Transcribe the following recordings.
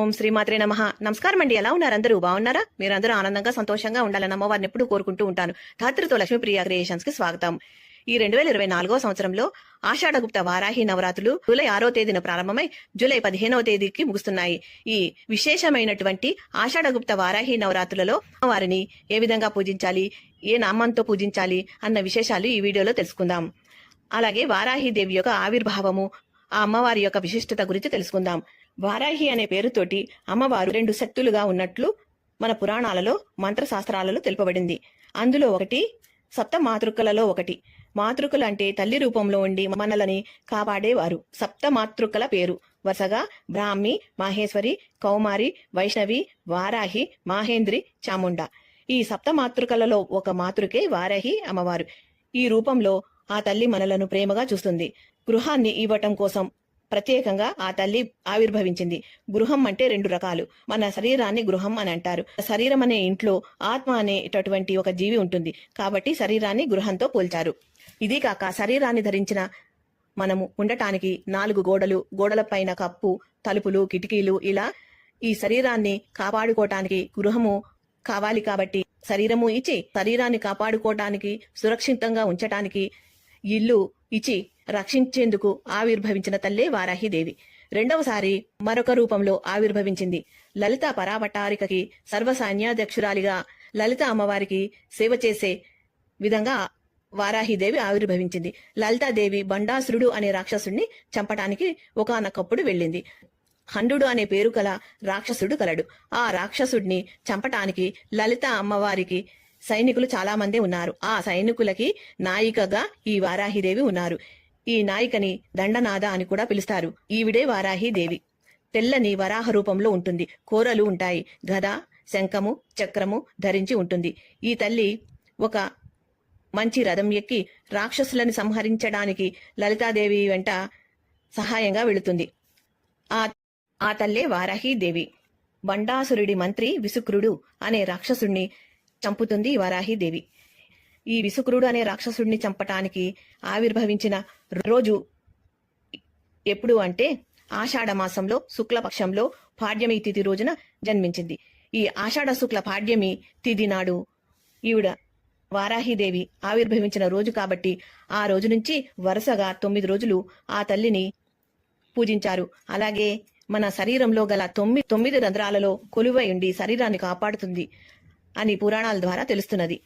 ఓం శ్రీమాత్రే నమ. నమస్కారం అండి. ఎలా ఉన్నారు అందరూ? బాగున్నారా? మీరందరూ ఆనందంగా సంతోషంగా ఉండాలని అమ్మవారిని ఎప్పుడు కోరుకుంటూ ఉంటాను. ధాత్రితో లక్ష్మీప్రియ క్రియేషన్స్కి స్వాగతం. ఈ రెండు వేల ఇరవై నాలుగో సంవత్సరంలో ఆషాఢగుప్త వారాహి నవరాత్రులు జూలై ఆరో తేదీన ప్రారంభమై జూలై పదిహేనవ తేదీకి ముగుస్తున్నాయి. ఈ విశేషమైనటువంటి ఆషాఢగుప్త వారాహి నవరాత్రులలో వారిని ఏ విధంగా పూజించాలి? ఏ నామంతో పూజించాలి? అన్న విశేషాలు ఈ వీడియోలో తెలుసుకుందాం. అలాగే వారాహి దేవి యొక్క ఆవిర్భావము ఆ అమ్మవారి యొక్క విశిష్టత గురించి తెలుసుకుందాం. వారాహి అనే పేరుతోటి అమ్మవారు రెండు శక్తులుగా ఉన్నట్లు మన పురాణాలలో మంత్రశాస్త్రాలలో తెలుపబడింది. అందులో ఒకటి సప్త మాతృకలలో ఒకటి. మాతృకలు అంటే తల్లి రూపంలో ఉండి మనలని కాపాడేవారు. సప్త మాతృకల పేరు. వరుసగా బ్రాహ్మి మాహేశ్వరి కౌమారి వైష్ణవి వారాహి మాహేంద్రి చాముండ. ఈ సప్త మాతృకలలో ఒక మాతృకే వారాహి అమ్మవారు. ఈ రూపంలో ఆ తల్లి మనలను ప్రేమగా చూస్తుంది. గృహాన్ని ఇవ్వటం కోసం ప్రత్యేకంగా ఆ తల్లి ఆవిర్భవించింది. గృహం అంటే రెండు రకాలు. మన శరీరాన్ని గృహం అని అంటారు. శరీరం అనే ఇంట్లో ఆత్మ అనేటటువంటి ఒక జీవి ఉంటుంది. కాబట్టి శరీరాన్ని గృహంతో పోల్చారు. ఇది కాక శరీరాన్ని ధరించిన మనము ఉండటానికి నాలుగు గోడలు గోడల పైన కప్పు తలుపులు కిటికీలు ఇలా ఈ శరీరాన్ని కాపాడుకోవటానికి గృహము కావాలి కాబట్టి శరీరము ఇచ్చి శరీరాన్ని కాపాడుకోవటానికి సురక్షితంగా ఉంచటానికి ఇల్లు ఇచ్చి రక్షించేందుకు ఆవిర్భవించిన తల్లే వారాహిదేవి. రెండవసారి మరొక రూపంలో ఆవిర్భవించింది. లలిత పరాభట్టారికకి సర్వసైన్యాధ్యక్షురాలిగా లలిత అమ్మవారికి సేవ చేసే విధంగా వారాహిదేవి ఆవిర్భవించింది. లలితాదేవి బండాసురుడు అనే రాక్షసుడిని చంపటానికి ఒకానొకప్పుడు వెళ్ళింది. హండుడు అనే పేరు కల రాక్షసుడు కలడు ఆ రాక్షసుడిని చంపటానికి లలిత అమ్మవారికి సైనికులు చాలా మంది ఉన్నారు. ఆ సైనికులకి నాయికగా ఈ వారాహిదేవి ఉన్నారు. ఈ నాయికని దండనాద అని కూడా పిలుస్తారు. ఈవిడే వారాహీదేవి తెల్లని వరాహ రూపంలో ఉంటుంది. కూరలు ఉంటాయి. గద శంఖము చక్రము ధరించి ఉంటుంది. ఈ తల్లి ఒక మంచి రథం ఎక్కి రాక్షసులను సంహరించడానికి లలితాదేవి వెంట సహాయంగా వెళుతుంది. ఆ ఆ తల్లే వారాహీదేవి బండాసురుడి మంత్రి విసుక్రుడు అనే రాక్షసుణ్ణి చంపుతుంది వారాహీదేవి ఈ విసుక్రుడు అనే రాక్షసుడిని చంపటానికి ఆవిర్భవించిన రోజు ఎప్పుడు అంటే ఆషాఢ మాసంలో శుక్లపక్షంలో పాడ్యమి తిథి రోజున జన్మించింది. ఈ ఆషాఢ శుక్ల పాడ్యమి తిథి నాడు ఈవిడ వారాహిదేవి ఆవిర్భవించిన రోజు కాబట్టి ఆ రోజు నుంచి వరుసగా తొమ్మిది రోజులు ఆ తల్లిని పూజించారు. అలాగే మన శరీరంలో గల తొమ్మిది తొమ్మిది రంధ్రాలలో కొలువై ఉండి శరీరాన్ని కాపాడుతుంది అని పురాణాల ద్వారా తెలుస్తున్నది.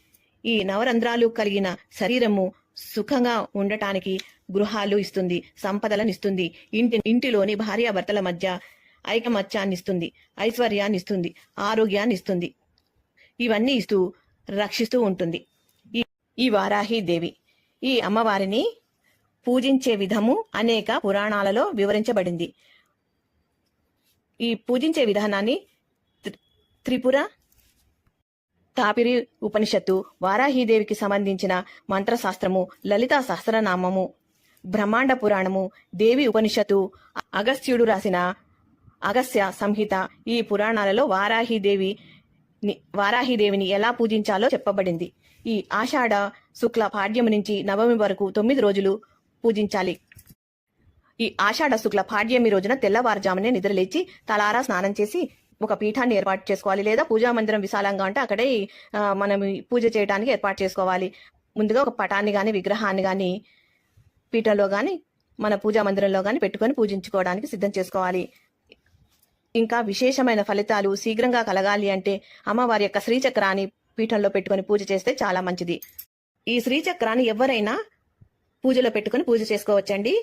ఈ నవరంధ్రాలు కలిగిన శరీరము సుఖంగా ఉండటానికి గృహాలు ఇస్తుంది సంపదలను ఇస్తుంది ఇంటి ఇంటిలోని భార్యాభర్తల మధ్య ఐకమత్యాన్ని ఇస్తుంది ఐశ్వర్యాన్ని ఇస్తుంది ఆరోగ్యాన్ని ఇస్తుంది ఇవన్నీ ఇస్తూ రక్షిస్తూ ఉంటుంది. ఈ ఈ వారాహి దేవి. ఈ అమ్మవారిని పూజించే విధము అనేక పురాణాలలో వివరించబడింది. ఈ పూజించే విధానాన్ని త్రి- త్రిపుర తాపిరి ఉపనిషత్తు వారాహీదేవికి సంబంధించిన మంత్రశాస్త్రము లలితా సహస్రనామము బ్రహ్మాండ పురాణము దేవి ఉపనిషత్తు అగస్త్యుడు రాసిన అగస్త్య సంహిత ఈ పురాణాలలో వారాహిదేవి ని- వారాహిదేవిని ఎలా పూజించాలో చెప్పబడింది. ఈ ఆషాఢ శుక్ల పాడ్యము నుంచి నవమి వరకు తొమ్మిది రోజులు పూజించాలి. ఈ ఆషాఢ శుక్ల పాడ్యమి రోజున తెల్లవారుజామునే నిద్రలేచి తలారా స్నానం చేసి ఒక పీఠాన్ని ఏర్పాటు చేసుకోవాలి లేదా పూజా మందిరం విశాలంగా ఉంటే అక్కడే మనం పూజ చేయడానికి ఏర్పాటు చేసుకోవాలి. ముందుగా ఒక పటాన్ని కానీ విగ్రహాన్ని కానీ పీఠంలో కానీ మన పూజా మందిరంలో కానీ పెట్టుకొని పూజించుకోవడానికి సిద్ధం చేసుకోవాలి. ఇంకా విశేషమైన ఫలితాలు శీఘ్రంగా కలగాలి అంటే అమ్మవారి యొక్క శ్రీచక్రాన్ని పీఠంలో పెట్టుకొని పూజ చేస్తే చాలా మంచిది. ఈ శ్రీచక్రాన్ని ఎవరైనా పూజలో పెట్టుకొని పూజ చేసుకోవచ్చండి.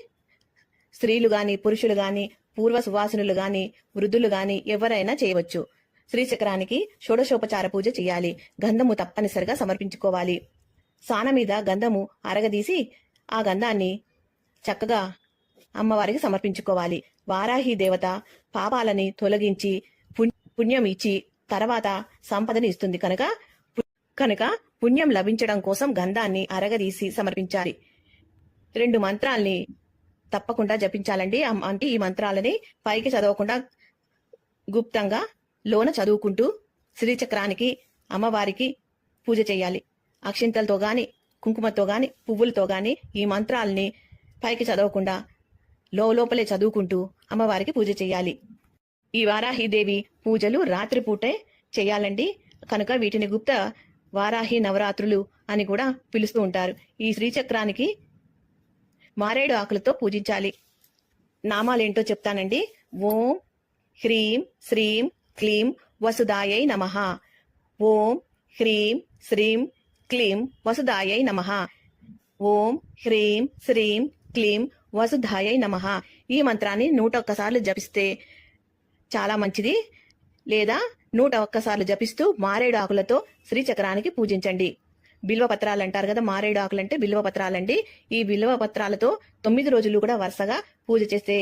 స్త్రీలు కానీ పురుషులు కానీ పూర్వ సువాసనులు గాని వృద్ధులు గాని ఎవరైనా చేయవచ్చు. శ్రీచక్రానికి షోడశోపచార పూజ చేయాలి. గంధము తప్పనిసరిగా సమర్పించుకోవాలి. సాన మీద గంధము అరగదీసి ఆ గంధాన్ని చక్కగా అమ్మవారికి సమర్పించుకోవాలి. వారాహి దేవత పాపాలని తొలగించి పుణ్యం ఇచ్చి తర్వాత సంపదని ఇస్తుంది కనుక కనుక పుణ్యం లభించడం కోసం గంధాన్ని అరగదీసి సమర్పించాలి. రెండు మంత్రాల్ని తప్పకుండా జపించాలండి. అంటే ఈ మంత్రాలని పైకి చదవకుండా గుప్తంగా లోన చదువుకుంటూ శ్రీచక్రానికి అమ్మవారికి పూజ చేయాలి. అక్షింతలతో గాని కుంకుమతో గాని పువ్వులతో గాని ఈ మంత్రాల్ని పైకి చదవకుండా లోపలే చదువుకుంటూ అమ్మవారికి పూజ చేయాలి. ఈ వారాహిదేవి పూజలు రాత్రిపూటే చేయాలండి. కనుక వీటిని గుప్త వారాహి నవరాత్రులు అని కూడా పిలుస్తూ ఉంటారు. ఈ శ్రీచక్రానికి మారేడు ఆకులతో పూజించాలి. నామాలేంటో చెప్తానండి. ఓం హ్రీం శ్రీం క్లీం వసుదాయై నమః. ఓం హ్రీం శ్రీం క్లీం వసుదాయై నమః. ఓం హ్రీం శ్రీం క్లీం వసుధాయై నమః. ఈ మంత్రాన్ని నూట ఒక్కసార్లు జపిస్తే చాలా మంచిది. లేదా నూట ఒక్కసార్లు జపిస్తూ మారేడు ఆకులతో శ్రీచక్రానికి పూజించండి. బిల్వ పత్రాలు అంటారు కదా మారేడు ఆకులు అంటే బిల్వ పత్రాలండి. ఈ బిల్వ పత్రాలతో తొమ్మిది రోజులు కూడా వరుసగా పూజ చేస్తే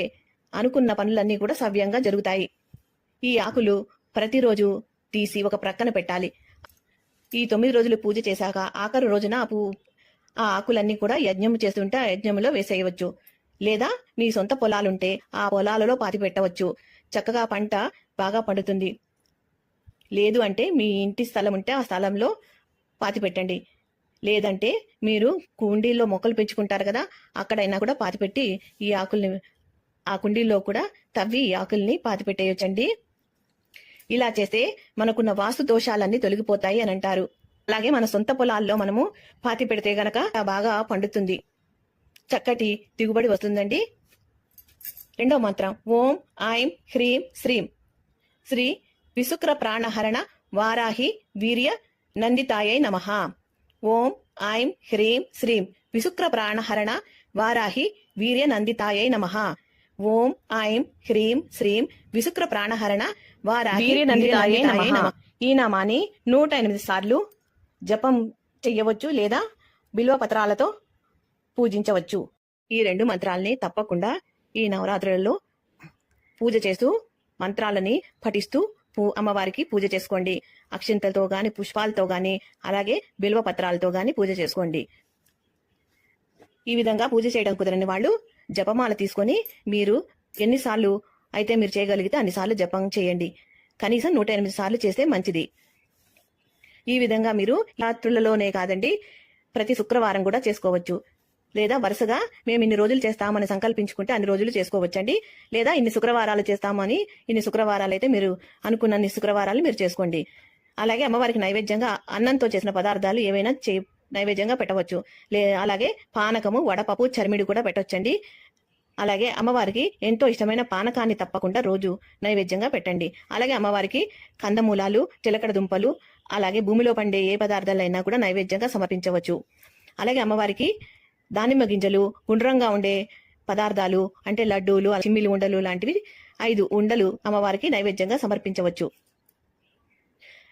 అనుకున్న పనులన్నీ కూడా సవ్యంగా జరుగుతాయి. ఈ ఆకులు ప్రతిరోజు తీసి ఒక ప్రక్కన పెట్టాలి. ఈ తొమ్మిది రోజులు పూజ చేశాక ఆఖరు రోజున ఆ పూ ఆ ఆకులన్నీ కూడా యజ్ఞం చేస్తుంటే ఆ యజ్ఞంలో వేసేయవచ్చు. లేదా మీ సొంత పొలాలుంటే ఆ పొలాలలో పాతి పెట్టవచ్చు. చక్కగా పంట బాగా పండుతుంది. లేదు అంటే మీ ఇంటి స్థలం ఉంటే ఆ స్థలంలో పాతి పెట్టండి లేదంటే మీరు కుండీల్లో మొక్కలు పెంచుకుంటారు కదా అక్కడైనా కూడా పాతి పెట్టి ఈ ఆకుల్ని ఆ కుండీల్లో కూడా తవ్వి ఈ ఆకుల్ని పాతి పెట్టేయొచ్చండి ఇలా చేస్తే మనకున్న వాస్తు దోషాలన్నీ తొలగిపోతాయి అని అంటారు. అలాగే మన సొంత పొలాల్లో మనము పాతి పెడితే గనక బాగా పండుతుంది. చక్కటి దిగుబడి వస్తుందండి. రెండో మంత్రం. ఓం ఐం హ్రీం శ్రీం. శ్రీ విశుక్ర ప్రాణహరణ వారాహి వీర్య నందితాయై నమః ఓం ఐం హ్రీం శ్రీం విశుక్ర ప్రాణహరణ వారాహి వీర్య నందితాయై నమః ఓం ఐం హ్రీం శ్రీం విశుక్ర ప్రాణహరణ వారాహి వీర్య నందితాయై నమః. ఈ నామాన్ని నూట ఎనిమిది సార్లు జపం చెయ్యవచ్చు లేదా బిల్వ పత్రాలతో పూజించవచ్చు. ఈ రెండు మంత్రాల్ని తప్పకుండా ఈ నవరాత్రులలో పూజ చేస్తూ మంత్రాలని పఠిస్తూ పూ- అమ్మవారికి పూజ చేసుకోండి. అక్షింతలతో గాని పుష్పాలతో గాని అలాగే బిల్వ పత్రాలతో గాని పూజ చేసుకోండి. ఈ విధంగా పూజ చేయడం కుదరని వాళ్ళు జపమాల తీసుకొని మీరు ఎన్నిసార్లు అయితే మీరు చేయగలిగితే అన్నిసార్లు జపం చేయండి. కనీసం నూట ఎనిమిది సార్లు చేస్తే మంచిది. ఈ విధంగా మీరు రాత్రులలోనే కాదండి ప్రతి శుక్రవారం కూడా చేసుకోవచ్చు. లేదా వరుసగా మేము ఇన్ని రోజులు చేస్తామని సంకల్పించుకుంటే అన్ని రోజులు చేసుకోవచ్చండి. లేదా ఇన్ని శుక్రవారాలు చేస్తామని ఇన్ని శుక్రవారాలు అయితే మీరు అనుకున్న శుక్రవారాలు మీరు చేసుకోండి. అలాగే అమ్మవారికి నైవేద్యంగా అన్నంతో చేసిన పదార్థాలు ఏవైనా చే నైవేద్యంగా పెట్టవచ్చు. లే అలాగే పానకము వడపప్పు చర్మిడి కూడా పెట్టొచ్చండి. అలాగే అమ్మవారికి ఎంతో ఇష్టమైన పానకాన్ని తప్పకుండా రోజు నైవేద్యంగా పెట్టండి. అలాగే అమ్మవారికి కందమూలాలు చిలకడ దుంపలు అలాగే భూమిలో పండే ఏ పదార్థాలైనా కూడా నైవేద్యంగా సమర్పించవచ్చు. అలాగే అమ్మవారికి దానిమ్మ గింజలు గుండ్రంగా ఉండే పదార్థాలు అంటే లడ్డూలు చిమ్మిలి ఉండలు లాంటివి ఐదు ఉండలు అమ్మవారికి నైవేద్యంగా సమర్పించవచ్చు.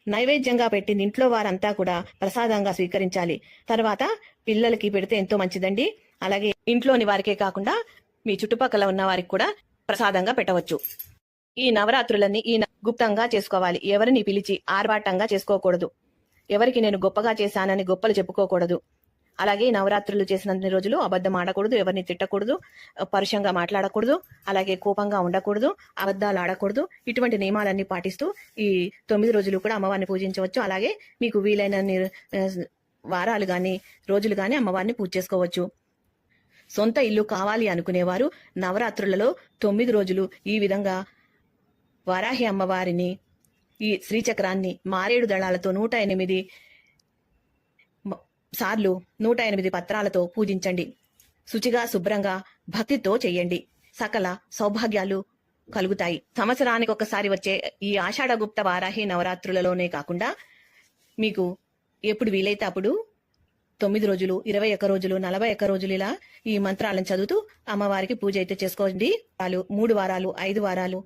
నైవేద్యంగా పెట్టింది ఇంట్లో వారంతా కూడా ప్రసాదంగా స్వీకరించాలి. తర్వాత పిల్లలకి పెడితే ఎంతో మంచిదండి. అలాగే ఇంట్లోని వారికే కాకుండా మీ చుట్టుపక్కల ఉన్న వారికి కూడా ప్రసాదంగా పెట్టవచ్చు. ఈ నవరాత్రులన్నీ ఈ న- గుప్తంగా చేసుకోవాలి. ఎవరిని పిలిచి ఆర్భాటంగా చేసుకోకూడదు. ఎవరికి నేను గొప్పగా చేశానని గొప్పలు చెప్పుకోకూడదు. అలాగే నవరాత్రులు చేసినన్ని రోజులు అబద్ధం ఆడకూడదు ఎవరిని తిట్టకూడదు పరుషంగా మాట్లాడకూడదు అలాగే కోపంగా ఉండకూడదు అబద్ధాలు ఆడకూడదు ఇటువంటి నియమాలన్నీ పాటిస్తూ ఈ తొమ్మిది రోజులు కూడా అమ్మవారిని పూజించవచ్చు. అలాగే మీకు వీలైనన్ని వారాలు కానీ రోజులు కానీ అమ్మవారిని పూజ చేసుకోవచ్చు. సొంత ఇల్లు కావాలి అనుకునేవారు నవరాత్రులలో తొమ్మిది రోజులు ఈ విధంగా వారాహి అమ్మవారిని ఈ శ్రీచక్రాన్ని మారేడు దళాలతో నూట ఎనిమిది సార్లు నూట ఎనిమిది పత్రాలతో పూజించండి. శుచిగా శుభ్రంగా భక్తితో చెయ్యండి సకల సౌభాగ్యాలు కలుగుతాయి. సంవత్సరానికి ఒకసారి వచ్చే ఈ ఆషాఢగుప్త వారాహి నవరాత్రులలోనే కాకుండా మీకు ఎప్పుడు వీలైతే అప్పుడు తొమ్మిది రోజులు ఇరవై ఒక్క రోజులు నలభై ఒక్క రోజులు ఇలా ఈ మంత్రాలను చదువుతూ అమ్మవారికి పూజ అయితే చేసుకోండి. వారాలు మూడు వారాలు ఐదు వారాలు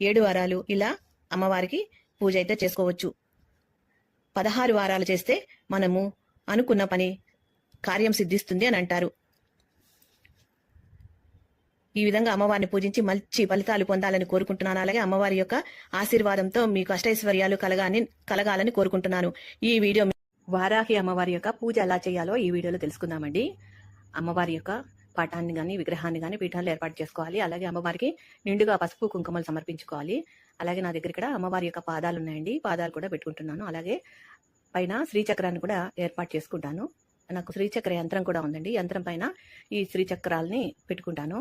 ఏడు వారాలు ఇలా అమ్మవారికి పూజ అయితే చేసుకోవచ్చు. పదహారు వారాలు చేస్తే మనము అనుకున్న పని కార్యం సిద్ధిస్తుంది అని అంటారు. ఈ విధంగా అమ్మవారిని పూజించి మంచి ఫలితాలు పొందాలని కోరుకుంటున్నాను. అలాగే అమ్మవారి యొక్క ఆశీర్వాదంతో మీకు అష్టైశ్వర్యాలు కలగాని కలగాలని కోరుకుంటున్నాను. ఈ వీడియో వారాహి అమ్మవారి యొక్క పూజ ఎలా చేయాలో ఈ వీడియోలో తెలుసుకుందామండి. అమ్మవారి యొక్క పటాన్ని కానీ విగ్రహాన్ని కానీ పీఠాలు ఏర్పాటు చేసుకోవాలి. అలాగే అమ్మవారికి నిండుగా పసుపు కుంకుమలు సమర్పించుకోవాలి. అలాగే నా దగ్గర ఇక్కడ అమ్మవారి యొక్క పాదాలు ఉన్నాయండి. పాదాలు కూడా పెట్టుకుంటున్నాను. అలాగే పైన శ్రీచక్రాన్ని కూడా ఏర్పాటు చేసుకుంటాను. నాకు శ్రీచక్ర యంత్రం కూడా ఉందండి. యంత్రం పైన ఈ శ్రీచక్రాల్ని పెట్టుకుంటాను.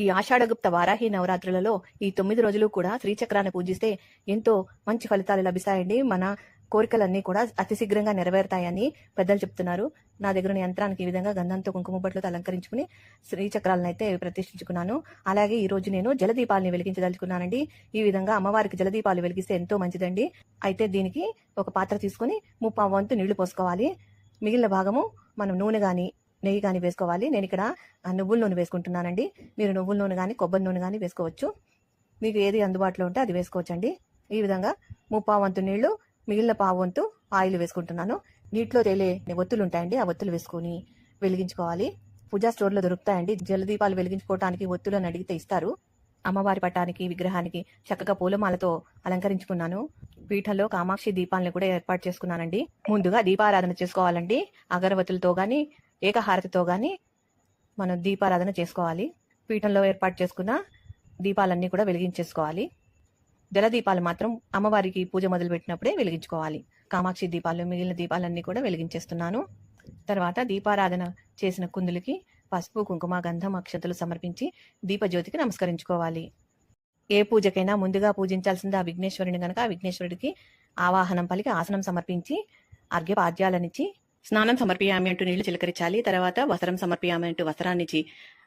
ఈ ఆషాఢగుప్త వారాహి నవరాత్రులలో ఈ తొమ్మిది రోజులు కూడా శ్రీచక్రాన్ని పూజిస్తే ఎంతో మంచి ఫలితాలు లభిస్తాయండి. మన కోరికలన్నీ కూడా అతి శీఘ్రంగా నెరవేరుతాయని పెద్దలు చెప్తున్నారు. నా దగ్గర ఉన్న యంత్రానికి ఈ విధంగా గంధంతో కుంకుమ బట్టలతో అలంకరించుకుని శ్రీచక్రాలను అయితే ప్రతిష్ఠించుకున్నాను. అలాగే ఈ రోజు నేను జలదీపాలని వెలిగించదలుచుకున్నానండి. ఈ విధంగా అమ్మవారికి జలదీపాలు వెలిగిస్తే ఎంతో మంచిదండి. అయితే దీనికి ఒక పాత్ర తీసుకుని ముప్పా వంతు నీళ్ళు పోసుకోవాలి. మిగిలిన భాగము మనం నూనె కానీ నెయ్యి కానీ వేసుకోవాలి. నేను ఇక్కడ నువ్వుల నూనె వేసుకుంటున్నానండి. మీరు నువ్వుల నూనె కానీ కొబ్బరి నూనె కానీ వేసుకోవచ్చు. మీకు ఏది అందుబాటులో ఉంటే అది వేసుకోవచ్చండి. ఈ విధంగా ముప్పా వంతు నీళ్ళు మిగిలిన పావు వంతు ఆయిల్ వేసుకుంటున్నాను. నీటిలో తేలే ఒత్తులు ఉంటాయండి ఆ ఒత్తులు వేసుకొని వెలిగించుకోవాలి. పూజా స్టోర్లో దొరుకుతాయండి. జలదీపాలు వెలిగించుకోవటానికి ఒత్తులు అని అడిగితే ఇస్తారు. అమ్మవారి పటానికి విగ్రహానికి చక్కగా పూలమాలతో అలంకరించుకున్నాను. పీఠంలో కామాక్షి దీపాలను కూడా ఏర్పాటు చేసుకున్నానండి. ముందుగా దీపారాధన చేసుకోవాలండి. అగరవత్తులతో గాని ఏకహారతితో గాని మనం దీపారాధన చేసుకోవాలి. పీఠంలో ఏర్పాటు చేసుకున్న దీపాలన్నీ కూడా వెలిగించేసుకోవాలి. జల దీపాలు మాత్రం అమ్మవారికి పూజ మొదలు పెట్టినప్పుడే వెలిగించుకోవాలి. కామాక్షి దీపాలు మిగిలిన దీపాలన్నీ కూడా వెలిగించేస్తున్నాను. తర్వాత దీపారాధన చేసిన కుందులకి పసుపు కుంకుమ గంధం అక్షతలు సమర్పించి దీపజ్యోతికి నమస్కరించుకోవాలి. ఏ పూజకైనా ముందుగా పూజించాల్సింది ఆ విఘ్నేశ్వరుని గనక ఆ విఘ్నేశ్వరుడికి ఆవాహనం పలికి ఆసనం సమర్పించి అర్ఘ్యపాద్యాలనిచ్చి స్నానం సమర్పయామి అంటూ నీళ్ళు చిలకరించాలి. తర్వాత వస్త్రం సమర్పయామి అంటూ వస్త్రాన్నిచ్చి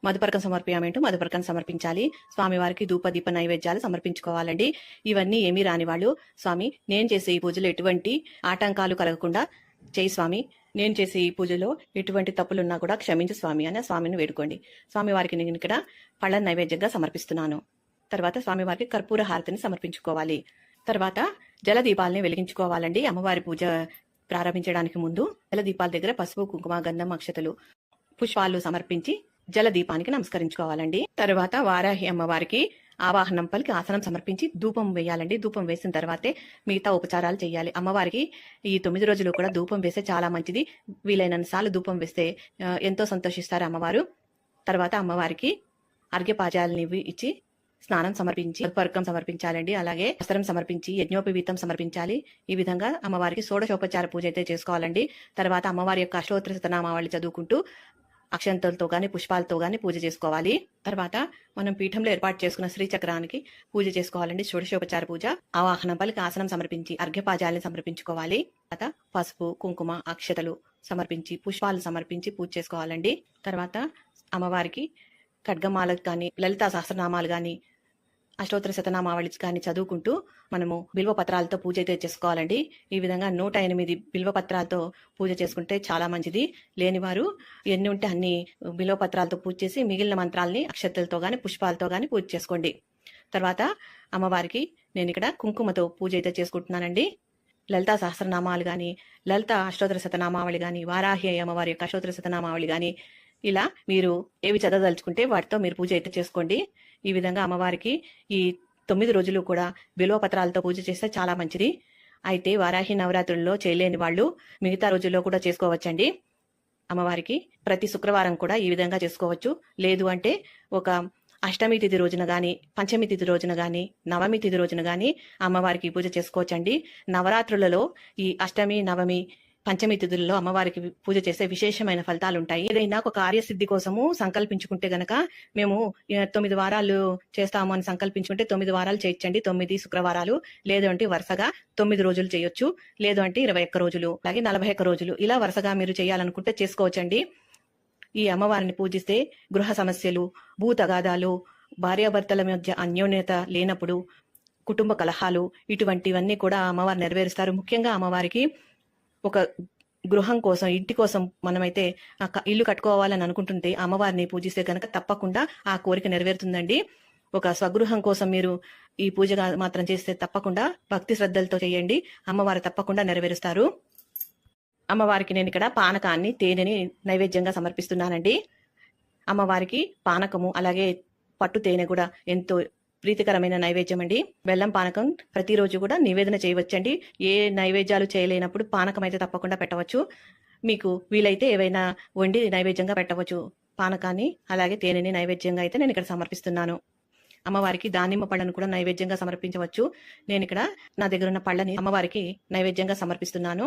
మధుపరకం సమర్పయామి అంటూ మధుపరకం సమర్పించాలి. స్వామివారికి ధూప దీప నైవేద్యాలు సమర్పించుకోవాలండి. ఇవన్నీ ఏమీ రాని వాళ్ళు స్వామి నేను చేసే ఈ పూజలో ఎటువంటి ఆటంకాలు కలగకుండా చేయి స్వామి. నేను చేసే ఈ పూజలో ఎటువంటి తప్పులున్నా కూడా క్షమించు స్వామి అని స్వామిని వేడుకోండి. స్వామివారికి నేను ఇక్కడ పళ్ళ నైవేద్యంగా సమర్పిస్తున్నాను. తర్వాత స్వామివారికి కర్పూర హారతిని సమర్పించుకోవాలి. తర్వాత జల దీపాలని వెలిగించుకోవాలండి. అమ్మవారి పూజ ప్రారంభించడానికి ముందు జల దీపాల దగ్గర పసుపు కుంకుమ గంధం అక్షతలు పుష్పాలు సమర్పించి జల దీపానికి నమస్కరించుకోవాలండి. తర్వాత వారాహి అమ్మవారికి ఆవాహనం పలికి ఆసనం సమర్పించి ధూపం వేయాలండి. ధూపం వేసిన తర్వాతే మిగతా ఉపచారాలు చేయాలి. అమ్మవారికి ఈ తొమ్మిది రోజులు కూడా ధూపం వేస్తే చాలా మంచిది. వీలైనంత సార్లు ధూపం వేస్తే ఎంతో సంతోషిస్తారు అమ్మవారు. తర్వాత అమ్మవారికి అర్ఘ్యపాజాలని ఇచ్చి స్నానం సమర్పించి పర్కం సమర్పించాలండి. అలాగే వస్త్రం సమర్పించి యజ్ఞోపవీతం సమర్పించాలి. ఈ విధంగా అమ్మవారికి షోడశోపచార పూజ అయితే చేసుకోవాలండి. తర్వాత అమ్మవారి యొక్క అష్టోత్తర శతనామావళి చదువుకుంటూ అక్షంతలతో కానీ పుష్పాలతో కానీ పూజ చేసుకోవాలి. తర్వాత మనం పీఠంలో ఏర్పాటు చేసుకున్న శ్రీచక్రానికి పూజ చేసుకోవాలండి. షోడశోపచార పూజ. ఆవాహనం పలికి ఆసనం సమర్పించి అర్ఘ్యపాజాలని సమర్పించుకోవాలి. తర్వాత పసుపు కుంకుమ అక్షతలు సమర్పించి పుష్పాలు సమర్పించి పూజ చేసుకోవాలండి. తర్వాత అమ్మవారికి ఖడ్గమాలకు కానీ లలితా సహస్రనామాలు కానీ అష్టోత్తర శతనామావళి కానీ చదువుకుంటూ మనము బిల్వ పత్రాలతో పూజ అయితే చేసుకోవాలండి. ఈ విధంగా నూట ఎనిమిది బిల్వ పత్రాలతో పూజ చేసుకుంటే చాలా మంచిది. లేనివారు ఎన్ని ఉంటే అన్ని బిల్వ పత్రాలతో పూజ చేసి మిగిలిన మంత్రాల్ని అక్షతలతో కానీ పుష్పాలతో కానీ పూజ చేసుకోండి. తర్వాత అమ్మవారికి నేను ఇక్కడ కుంకుమతో పూజ అయితే చేసుకుంటున్నానండి. లలితా సహస్రనామాలు కానీ లలిత అష్టోత్తర శతనామావళి కానీ వారాహి అమ్మవారి యొక్క అష్టోత్తర శతనామావళి కానీ ఇలా మీరు ఏవి చదవదలుచుకుంటే వాటితో మీరు పూజ అయితే చేసుకోండి. ఈ విధంగా అమ్మవారికి ఈ తొమ్మిది రోజులు కూడా బిల్వ పత్రాలతో పూజ చేస్తే చాలా మంచిది. అయితే వారాహి నవరాత్రుల్లో చేయలేని వాళ్ళు మిగతా రోజుల్లో కూడా చేసుకోవచ్చండి. అమ్మవారికి ప్రతి శుక్రవారం కూడా ఈ విధంగా చేసుకోవచ్చు. లేదు అంటే ఒక అష్టమి తిథి రోజున గాని పంచమి తిథి రోజున గాని నవమి తిథి రోజున గాని అమ్మవారికి పూజ చేసుకోవచ్చండి. నవరాత్రులలో ఈ అష్టమి నవమి పంచమి తిథుల్లో అమ్మవారికి పూజ చేస్తే విశేషమైన ఫలితాలు ఉంటాయి ఏదైనా ఒక కార్యసిద్ధి కోసము సంకల్పించుకుంటే గనక మేము తొమ్మిది వారాలు చేస్తాము అని సంకల్పించుకుంటే తొమ్మిది వారాలు చేయించండి. తొమ్మిది శుక్రవారాలు లేదు అంటే వరుసగా తొమ్మిది రోజులు చేయొచ్చు. లేదు అంటే ఇరవై ఒక్క రోజులు అలాగే నలభై ఒక్క రోజులు. ఇలా వరుసగా మీరు చేయాలనుకుంటే చేసుకోవచ్చండి. ఈ అమ్మవారిని పూజిస్తే గృహ సమస్యలు భూతగాదాలు భార్యాభర్తల మధ్య అన్యోన్యత లేనప్పుడు కుటుంబ కలహాలు ఇటువంటివన్నీ కూడా అమ్మవారు నెరవేరుస్తారు. ముఖ్యంగా అమ్మవారికి ఒక గృహం కోసం ఇంటి కోసం మనమైతే ఆ క- ఇల్లు కట్టుకోవాలని అనుకుంటుంటే అమ్మవారిని పూజిస్తే కనుక తప్పకుండా ఆ కోరిక నెరవేరుతుందండి. ఒక స్వగృహం కోసం మీరు ఈ పూజ మాత్రం చేస్తే తప్పకుండా భక్తి శ్రద్ధలతో చేయండి. అమ్మవారు తప్పకుండా నెరవేరుస్తారు. అమ్మవారికి నేను ఇక్కడ పానకాన్ని తేనెని నైవేద్యంగా సమర్పిస్తున్నానండి. అమ్మవారికి పానకము అలాగే పట్టు తేనె కూడా ఎంతో ప్రీతికరమైన నైవేద్యం అండి. బెల్లం పానకం ప్రతిరోజు కూడా నివేదన చేయవచ్చండి. ఏ నైవేద్యాలు చేయలేనప్పుడు పానకం అయితే తప్పకుండా పెట్టవచ్చు. మీకు వీలైతే ఏవైనా వండి నైవేద్యంగా పెట్టవచ్చు. పానకాన్ని అలాగే తేనెని నైవేద్యంగా అయితే నేను ఇక్కడ సమర్పిస్తున్నాను. అమ్మవారికి దానిమ్మ పళ్ళను కూడా నైవేద్యంగా సమర్పించవచ్చు. నేను ఇక్కడ నా దగ్గర ఉన్న పళ్ళని అమ్మవారికి నైవేద్యంగా సమర్పిస్తున్నాను.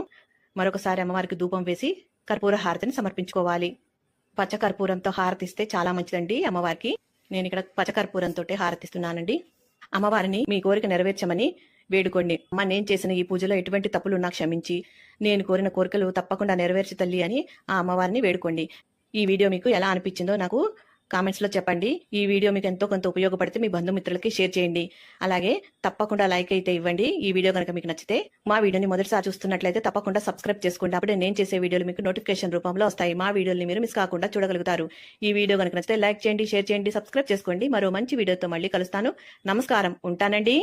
మరొకసారి అమ్మవారికి ధూపం వేసి కర్పూర హారతిని సమర్పించుకోవాలి. పచ్చ కర్పూరంతో హారతిస్తే చాలా మంచిదండి అమ్మవారికి. నేను ఇక్కడ పచకర్పూరంతో హారతిస్తున్నానండి. అమ్మవారిని మీ కోరిక నెరవేర్చమని వేడుకోండి. అమ్మ నేను చేసిన ఈ పూజలో ఎటువంటి తప్పులు నాకు క్షమించి నేను కోరిన కోరికలు తప్పకుండా నెరవేర్చి తల్లి అని ఆ అమ్మవారిని వేడుకోండి. ఈ వీడియో మీకు ఎలా అనిపించిందో నాకు కామెంట్స్లో చెప్పండి. ఈ వీడియో మీకు ఎంతో కొంత ఉపయోగపడితే మీ బంధుమిత్రులకి షేర్ చేయండి. అలాగే తప్పకుండా లైక్ అయితే ఇవ్వండి. ఈ వీడియో కనుక మీకు నచ్చితే మా వీడియోని మొదటిసారి చూస్తున్నట్లయితే తప్పకుండా సబ్స్క్రైబ్ చేసుకోండి. అప్పుడే నేను చేసే వీడియోలు మీకు నోటిఫికేషన్ రూపంలో వస్తాయి. మా వీడియోని మీరు మిస్ కాకుండా చూడగలుగుతారు. ఈ వీడియో కనుక నచ్చితే లైక్ చేయండి షేర్ చేయండి సబ్స్క్రైబ్ చేసుకోండి. మరో మంచి వీడియోతో మళ్ళీ కలుస్తాను. నమస్కారం. ఉంటానండి.